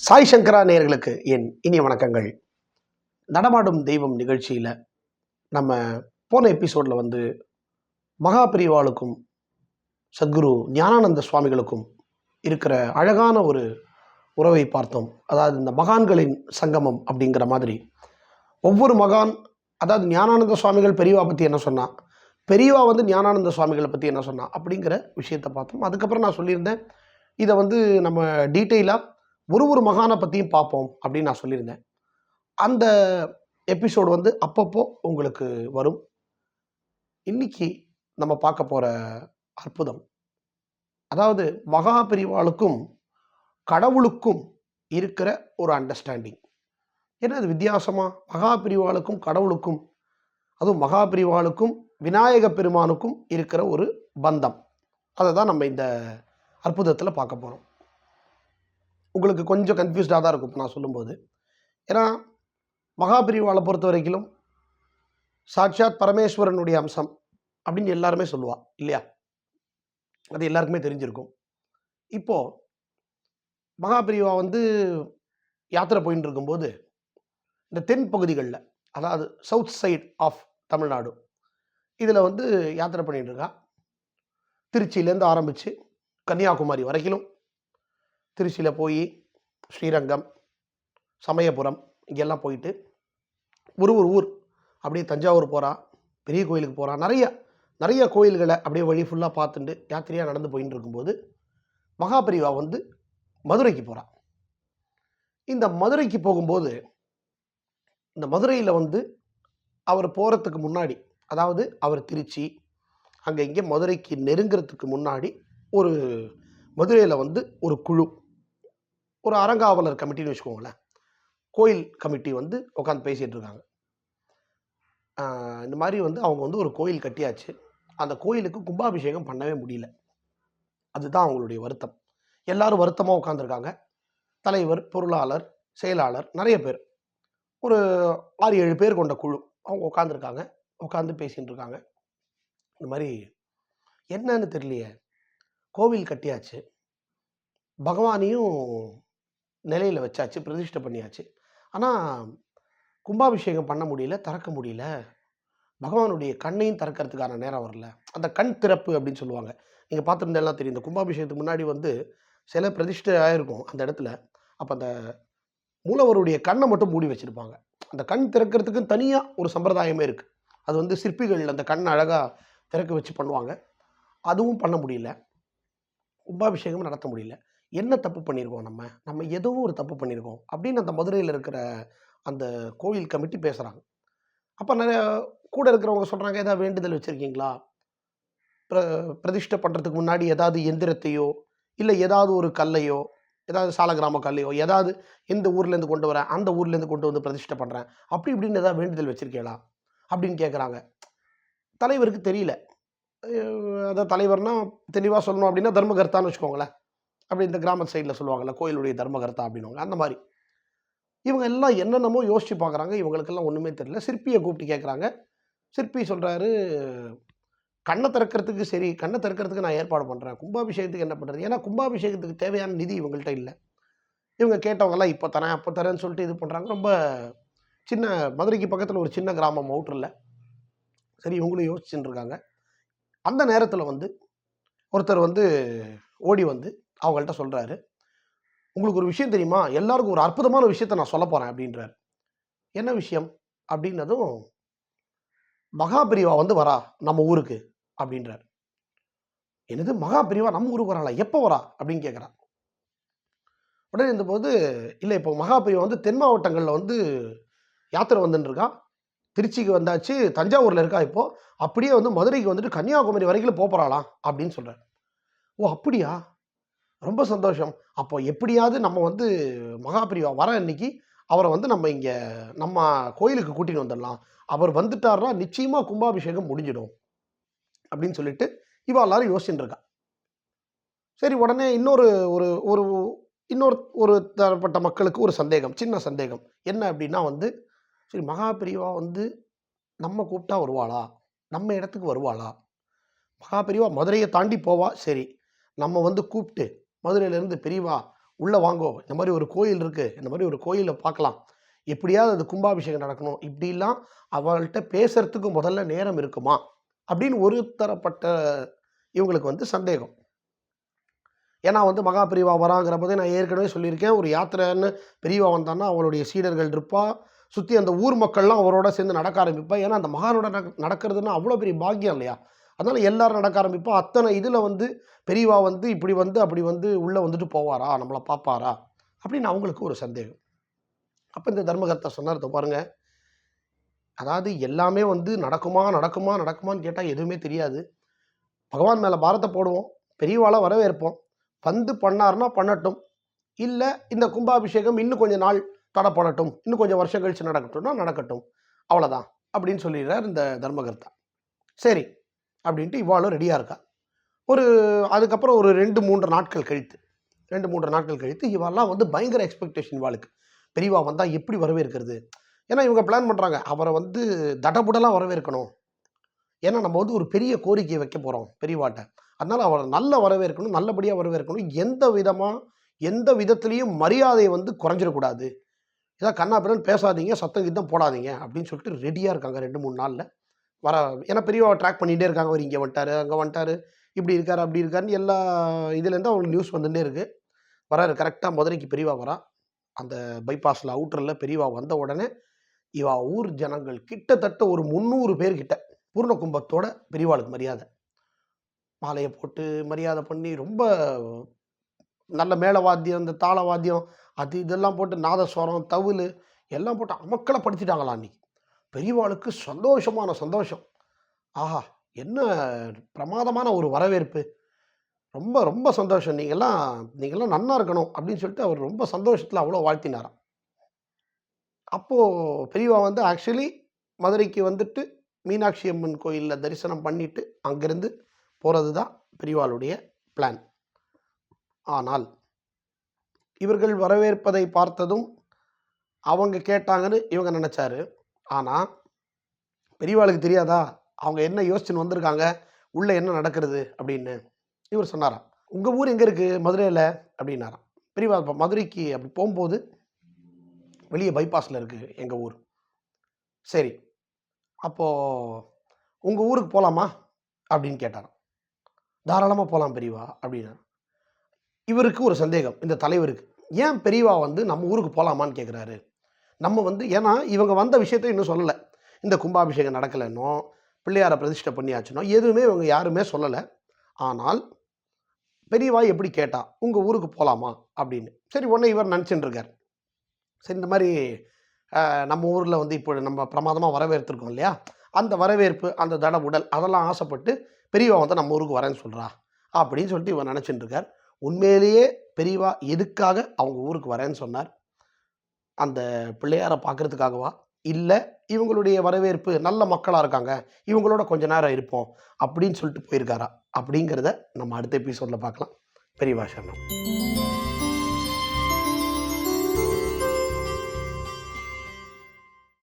சாய் சங்கரா நேயர்களுக்கு என் இனிய வணக்கங்கள். நடமாடும் தெய்வம் நிகழ்ச்சியில் நம்ம போன எபிசோடில் வந்து மகா பிரிவாளுக்கும் சத்குரு ஞானானந்த சுவாமிகளுக்கும் இருக்கிற அழகான ஒரு உறவை பார்த்தோம். அதாவது இந்த மகான்களின் சங்கமம் அப்படிங்கிற மாதிரி. ஒவ்வொரு மகான் அதாவது ஞானானந்த சுவாமிகள் பெரியவா பற்றி என்ன சொன்னால் பெரியவா வந்து ஞானானந்த சுவாமிகளை பற்றி என்ன சொன்னால் அப்படிங்கிற விஷயத்தை பார்த்தோம். அதுக்கப்புறம் நான் சொல்லியிருந்தேன். இதை வந்து நம்ம டீட்டெயிலாக ஒரு ஒரு மகானை பற்றியும் பார்ப்போம் அப்படின்னு நான் சொல்லியிருந்தேன். அந்த எபிசோடு வந்து அப்பப்போ உங்களுக்கு வரும். இன்னைக்கு நம்ம பார்க்க போகிற அற்புதம். அதாவது மகா பிரிவாளுக்கும் கடவுளுக்கும் இருக்கிற ஒரு அண்டர்ஸ்டாண்டிங் ஏன்னா அது வித்தியாசமாக மகா பிரிவாளுக்கும் கடவுளுக்கும் அதுவும் மகா பிரிவாளுக்கும் விநாயக பெருமானுக்கும் இருக்கிற ஒரு பந்தம். அதை தான் நம்ம இந்த அற்புதத்தில் பார்க்க போகிறோம் உங்களுக்கு கொஞ்சம் கன்ஃபியூஸ்டாக தான் இருக்கும் நான் சொல்லும்போது. ஏன்னா மகாபிரிவாளை பொறுத்த வரைக்கும் சாட்சாத் பரமேஸ்வரனுடைய அம்சம் அப்படின்னு எல்லாருமே சொல்லுவா இல்லையா? அது எல்லாருக்குமே தெரிஞ்சிருக்கும். இப்போது மகாபிரிவா வந்து யாத்திரை போயின்னு இருக்கும்போது இந்த தென் பகுதிகளில் அதாவது சவுத் சைட் ஆஃப் தமிழ்நாடு இதில் வந்து யாத்திரை பண்ணிகிட்டு இருக்கா. திருச்சியிலேருந்து ஆரம்பித்து கன்னியாகுமரி வரைக்கும் திருச்சியில் போய் ஸ்ரீரங்கம் சமயபுரம் இங்கெல்லாம் போயிட்டு ஒரு ஒரு ஊர் அப்படியே தஞ்சாவூர் போகிறான் பெரிய கோயிலுக்கு போகிறான் நிறைய நிறைய கோயில்களை அப்படியே வழி ஃபுல்லாக பார்த்துட்டு யாத்திரையாக நடந்து போயின்னு இருக்கும்போது மகாபரிவா வந்து மதுரைக்கு போகிறான் இந்த மதுரைக்கு போகும்போது இந்த மதுரையில் வந்து அவர் போகிறதுக்கு முன்னாடி அதாவது அவர் திருச்சி அங்கே இங்கே மதுரைக்கு நெருங்கிறதுக்கு முன்னாடி ஒரு மதுரையில் வந்து ஒரு குழு ஒரு அறங்காவலர் கமிட்டின்னு வச்சுக்கோங்களேன். கோயில் கமிட்டி வந்து உட்காந்து பேசிகிட்டு இருக்காங்க. இந்த மாதிரி வந்து அவங்க வந்து ஒரு கோயில் கட்டியாச்சு. அந்த கோயிலுக்கு கும்பாபிஷேகம் பண்ணவே முடியல. அதுதான் அவங்களுடைய வருத்தம். எல்லாரும் வருத்தமாக உட்காந்துருக்காங்க தலைவர் பொருளாளர் செயலாளர் நிறைய பேர். ஒரு ஆறு ஏழு பேர் கொண்ட குழு அவங்க உட்காந்துருக்காங்க உட்காந்து பேசிகிட்டு இருக்காங்க. இந்த மாதிரி என்னன்னு தெரியலையே. கோவில் கட்டியாச்சு. பகவானையும் நிலையில் வச்சாச்சு பிரதிஷ்டை பண்ணியாச்சு. ஆனால் கும்பாபிஷேகம் பண்ண முடியல திறக்க முடியல. பகவானுடைய கண்ணையும் திறக்கிறதுக்கான நேரம் வரல. அந்த கண் திறப்பு அப்படின்னு சொல்லுவாங்க. நீங்கள் பார்த்துருந்தெல்லாம் தெரியும். இந்த கும்பாபிஷேகத்துக்கு முன்னாடி வந்து சில பிரதிஷ்டை ஆகிருக்கும் அந்த இடத்துல. அப்போ அந்த மூலவருடைய கண்ணை மட்டும் மூடி வச்சுருப்பாங்க. அந்த கண் திறக்கிறதுக்கு தனியாக ஒரு சம்பிரதாயமே இருக்குது அது வந்து சிற்பிகள் அந்த கண் அழகாக திறக்க வச்சு பண்ணுவாங்க. அதுவும் பண்ண முடியல. கும்பாபிஷேகம் நடத்த முடியல. என்ன தப்பு பண்ணியிருக்கோம் நம்ம? நம்ம ஏதோ ஒரு தப்பு பண்ணியிருக்கோம் அப்படின்னு அந்த மதுரையில் இருக்கிற அந்த கோயில் கமிட்டி பேசுகிறாங்க அப்போ நிறைய கூட இருக்கிறவங்க சொல்கிறாங்க ஏதாவது வேண்டுதல் வச்சுருக்கீங்களா? பிர பிரதிஷ்டை பண்ணுறதுக்கு முன்னாடி ஏதாவது எந்திரத்தையோ இல்லை ஏதாவது ஒரு கல்லையோ ஏதாவது சாலகிராம கல்லையோ ஏதாவது எந்த ஊர்லேருந்து கொண்டு வரேன் அந்த ஊர்லேருந்து கொண்டு வந்து பிரதிஷ்டை பண்ணுறேன் அப்படி இப்படின்னு ஏதாவது வேண்டுதல் வச்சுருக்கீங்களா? அப்படின்னு கேட்குறாங்க தலைவருக்கு தெரியல. அதான் தலைவர்னால் தெளிவாக சொல்லணும் அப்படின்னா தர்மகர்த்தான்னு வச்சுக்கோங்களேன். அப்படி இந்த கிராம சைடில் சொல்லுவாங்கல்ல கோயிலுடைய தர்மகர்த்தா அப்படின்னு அந்த மாதிரி. இவங்க எல்லாம் என்னென்னமோ யோசிச்சு பார்க்குறாங்க. இவங்களுக்கெல்லாம் ஒன்றுமே தெரியல. சிற்பியை கூப்பிட்டு கேட்குறாங்க. சிற்பி சொல்கிறாரு கண்ணை திறக்கிறதுக்கு சரி கண்ணை திறக்கிறதுக்கு நான் ஏற்பாடு பண்ணுறேன் கும்பாபிஷேகத்துக்கு என்ன பண்ணுறது ஏன்னா கும்பாபிஷேகத்துக்கு தேவையான நிதி இவங்கள்ட்ட இல்லை. இவங்க கேட்டவங்கெல்லாம் இப்போ தரேன் அப்போ தரேன்னு சொல்லிட்டு இது பண்ணுறாங்க ரொம்ப சின்ன மதுரைக்கு பக்கத்தில் ஒரு சின்ன கிராமம் அவுட்டரில் சரி இவங்களும் யோசிச்சுட்டு இருக்காங்க. அந்த நேரத்தில் வந்து ஒருத்தர் வந்து ஓடி வந்து அவங்கள்ட்ட சொல்கிறாரு உங்களுக்கு ஒரு விஷயம் தெரியுமா? எல்லாருக்கும் ஒரு அற்புதமான விஷயத்தை நான் சொல்ல போகிறேன் அப்படின்றார். என்ன விஷயம்? அப்படின்னதும் மகாபிரிவா வந்து வரா நம்ம ஊருக்கு அப்படின்றார். என்னது மகாபிரிவா நம்ம ஊருக்கு வராளா? எப்போ வரா? அப்படின்னு கேட்குறான் உடனே இருந்தபோது இல்லை இப்போ மகாபிரிவா வந்து தென் மாவட்டங்களில் வந்து யாத்திரை வந்துன்னு இருக்கா. திருச்சிக்கு வந்தாச்சு தஞ்சாவூரில் இருக்கா இப்போ. அப்படியே வந்து மதுரைக்கு வந்துட்டு கன்னியாகுமரி வரைக்கும் போக போகிறாளாம் அப்படின்னு சொல்கிறார் ஓ அப்படியா? ரொம்ப சந்தோஷம். அப்போ எப்படியாவது நம்ம வந்து மகாபிரிவா வர அன்னைக்கு அவரை வந்து நம்ம இங்கே நம்ம கோயிலுக்கு கூட்டிகிட்டு வந்துடலாம். அவர் வந்துட்டாருன்னா நிச்சயமாக கும்பாபிஷேகம் முடிஞ்சிடும் அப்படின்னு சொல்லிட்டு இவா எல்லாரும் யோசிச்சுட்டு இருக்கா. சரி உடனே இன்னொரு ஒரு ஒரு இன்னொரு ஒரு தரப்பட்ட மக்களுக்கு ஒரு சந்தேகம் சின்ன சந்தேகம். என்ன அப்படின்னா வந்து சரி மகாபிரிவா வந்து நம்ம கூப்பிட்டா வருவாளா? நம்ம இடத்துக்கு வருவாளா? மகாபிரிவா மதுரையை தாண்டி போவா? சரி நம்ம வந்து கூப்பிட்டு மதுரையிலேருந்து பெரியவா உள்ளே வாங்கோ. இந்த மாதிரி ஒரு கோயில் இருக்குது இந்த மாதிரி ஒரு கோயிலை பார்க்கலாம். எப்படியாவது அது கும்பாபிஷேகம் நடக்கணும். இப்படிலாம் அவள்கிட்ட பேசுறதுக்கு முதல்ல நேரம் இருக்குமா? அப்படின்னு ஒரு தரப்பட்ட இவங்களுக்கு வந்து சந்தேகம். ஏன்னா வந்து மகா பிரிவா வராங்கிற போதே நான் ஏற்கனவே சொல்லியிருக்கேன். ஒரு யாத்திரைன்னு பெரியவா வந்தான்னா அவளுடைய சீடர்கள் இருப்பா. சுற்றி அந்த ஊர் மக்கள்லாம் அவரோட சேர்ந்து நடக்க ஆரம்பிப்பா. ஏன்னா அந்த மகானோட நடக்கிறதுன்னா அவ்வளோ பெரிய பாக்கியம் இல்லையா? அதனால் எல்லாரும் நடக்க ஆரம்பிப்போம். அத்தனை இதில் வந்து பெரியவா வந்து இப்படி வந்து அப்படி வந்து உள்ளே வந்துட்டு போவாரா? நம்மளை பார்ப்பாரா அப்படின்னு அவங்களுக்கு ஒரு சந்தேகம். அப்போ இந்த தர்மகர்த்தா சொன்னார் பாருங்க. அதாவது எல்லாமே வந்து நடக்குமா நடக்குமா நடக்குமான்னு கேட்டால் எதுவுமே தெரியாது. பகவான் மேலே பாரத்தை போடுவோம் பெரியவாளாக வரவேற்போம். வந்து பண்ணாருன்னா பண்ணட்டும். இல்லை இந்த கும்பாபிஷேகம் இன்னும் கொஞ்சம் நாள் தடப்படட்டும் இன்னும் கொஞ்சம் வருஷம் கழிச்சு நடக்கட்டும்னா நடக்கட்டும். அவ்வளோதான் அப்படின்னு சொல்லிடுறார் இந்த தர்மகர்த்தா. சரி அப்படின்ட்டு இவாளும் ரெடியாக இருக்கா. ஒரு அதுக்கப்புறம் ஒரு ரெண்டு மூன்று நாட்கள் கழித்து ரெண்டு மூன்று நாட்கள் கழித்து இவாளெலாம் வந்து பயங்கர எக்ஸ்பெக்டேஷன் இவாளுக்கு. பெரியவா வந்தால் எப்படி வரவேற்கிறது? ஏன்னா இவங்க பிளான் பண்ணுறாங்க அவரை வந்து தடபுடலாக வரவேற்கணும். ஏன்னா நம்ம வந்து ஒரு பெரிய கோரிக்கையை வைக்க போகிறோம் பெரியவாட்ட. அதனால் அவரை நல்ல வரவேற்கணும் நல்லபடியாக வரவேற்கணும். எந்த விதமாக எந்த விதத்துலேயும் மரியாதை வந்து குறைஞ்சிடக்கூடாது. ஏதாவது கண்ணா பிறன் பேசாதீங்க சத்தம் கித்தம் போடாதீங்க அப்படின்னு சொல்லிட்டு ரெடியாக இருக்காங்க ரெண்டு மூணு நாளில். வர ஏன்னா பெரியவா ட்ராக் பண்ணிகிட்டே இருக்காங்க. அவர் இங்கே வந்துட்டார் அங்கே வந்துட்டாரு இப்படி இருக்கார் அப்படி இருக்காருன்னு எல்லா இதுலேருந்து அவங்களுக்கு நியூஸ் வந்துட்டே இருக்குது வராரு கரெக்டாக மதுரைக்கு பெரியவா வரா. அந்த பைபாஸில் அவுட்டரில் பெரியவா வந்த உடனே இவா ஊர் ஜனங்கள் கிட்டத்தட்ட ஒரு முந்நூறு பேர்கிட்ட பூர்ண கும்பத்தோட பெரியவாளுக்கு மரியாதை. மாலையை போட்டு மரியாதை பண்ணி ரொம்ப நல்ல மேலவாத்தியம் இந்த தாளவாத்தியம் அது இதெல்லாம் போட்டு நாதஸ்வரம் தவில் எல்லாம் போட்டு அமக்களை படுத்திட்டாங்களா அன்றைக்கி பெரியவாளுக்கு சந்தோஷமான சந்தோஷம். ஆஹா என்ன பிரமாதமான ஒரு வரவேற்பு. ரொம்ப ரொம்ப சந்தோஷம். நீங்கள்லாம் நீங்கள்லாம் நன்னா இருக்கணும் அப்படின்னு சொல்லிட்டு அவர் ரொம்ப சந்தோஷத்தில் அவ்வளோ வாழ்த்தினாராம். அப்போது பெரியவா வந்து ஆக்சுவலி மதுரைக்கு வந்துட்டு மீனாட்சி அம்மன் கோயிலில் தரிசனம் பண்ணிட்டு அங்கேருந்து போகிறது தான் பெரியவாளுடைய பிளான் ஆனால் இவர்கள் வரவேற்பதை பார்த்ததும் அவங்க கேட்டாங்கன்னு இவங்க நினச்சாரு. ஆனால் பெரியவாளுக்கு தெரியாதா? அவங்க என்ன யோசிச்சுன்னு வந்திருக்காங்க? உள்ளே என்ன நடக்கிறது? அப்படின்னு இவர் சொன்னாராம். உங்கள் ஊர் எங்கே இருக்குது மதுரையில்? அப்படின்னாராம். பெரியவா இப்போ மதுரைக்கு அப்படி போகும்போது வெளியே பைபாஸில் இருக்குது எங்கள் ஊர். சரி அப்போது உங்கள் ஊருக்கு போகலாமா அப்படின்னு கேட்டாராம். தாராளமாக போகலாம் பெரியவா அப்படின்னா இவருக்கு ஒரு சந்தேகம் இந்த தலைவருக்கு. ஏன் பெரியவா வந்து நம்ம ஊருக்கு போகலாமான்னு கேட்குறாரு நம்ம வந்து ஏன்னா இவங்க வந்த விஷயத்த இன்னும் சொல்லலை. இந்த கும்பாபிஷேகம் நடக்கலைன்னோ பிள்ளையாரை பிரதிஷ்டை பண்ணியாச்சுனோ எதுவுமே இவங்க யாருமே சொல்லலை. ஆனால் பெரியவா எப்படி கேட்டா உங்கள் ஊருக்கு போகலாமா அப்படின்னு. சரி உடனே இவர் நினச்சின்னு இருக்கார். சரி இந்த மாதிரி நம்ம ஊரில் வந்து இப்போ நம்ம பிரமாதமாக வரவேற்றுருக்கோம் இல்லையா? அந்த வரவேற்பு அந்த தட உடல் அதெல்லாம் ஆசைப்பட்டு பெரியவா வந்து நம்ம ஊருக்கு வரேன்னு சொல்கிறா அப்படின்னு சொல்லிட்டு இவர் நினச்சிட்டு இருக்கார். உண்மையிலேயே பெரியவா எதுக்காக அவங்க ஊருக்கு வரேன்னு சொன்னார்? அந்த பிள்ளையாரை பார்க்கறதுக்காகவா? இல்லை இவங்களுடைய வரவேற்பு நல்ல மக்களாக இருக்காங்க இவங்களோட கொஞ்ச நேரம் இருப்போம் அப்படின்னு சொல்லிட்டு போயிருக்காரா? அப்படிங்கிறத நம்ம அடுத்த எபிசோடில் பார்க்கலாம். பெரியவா சரணம்.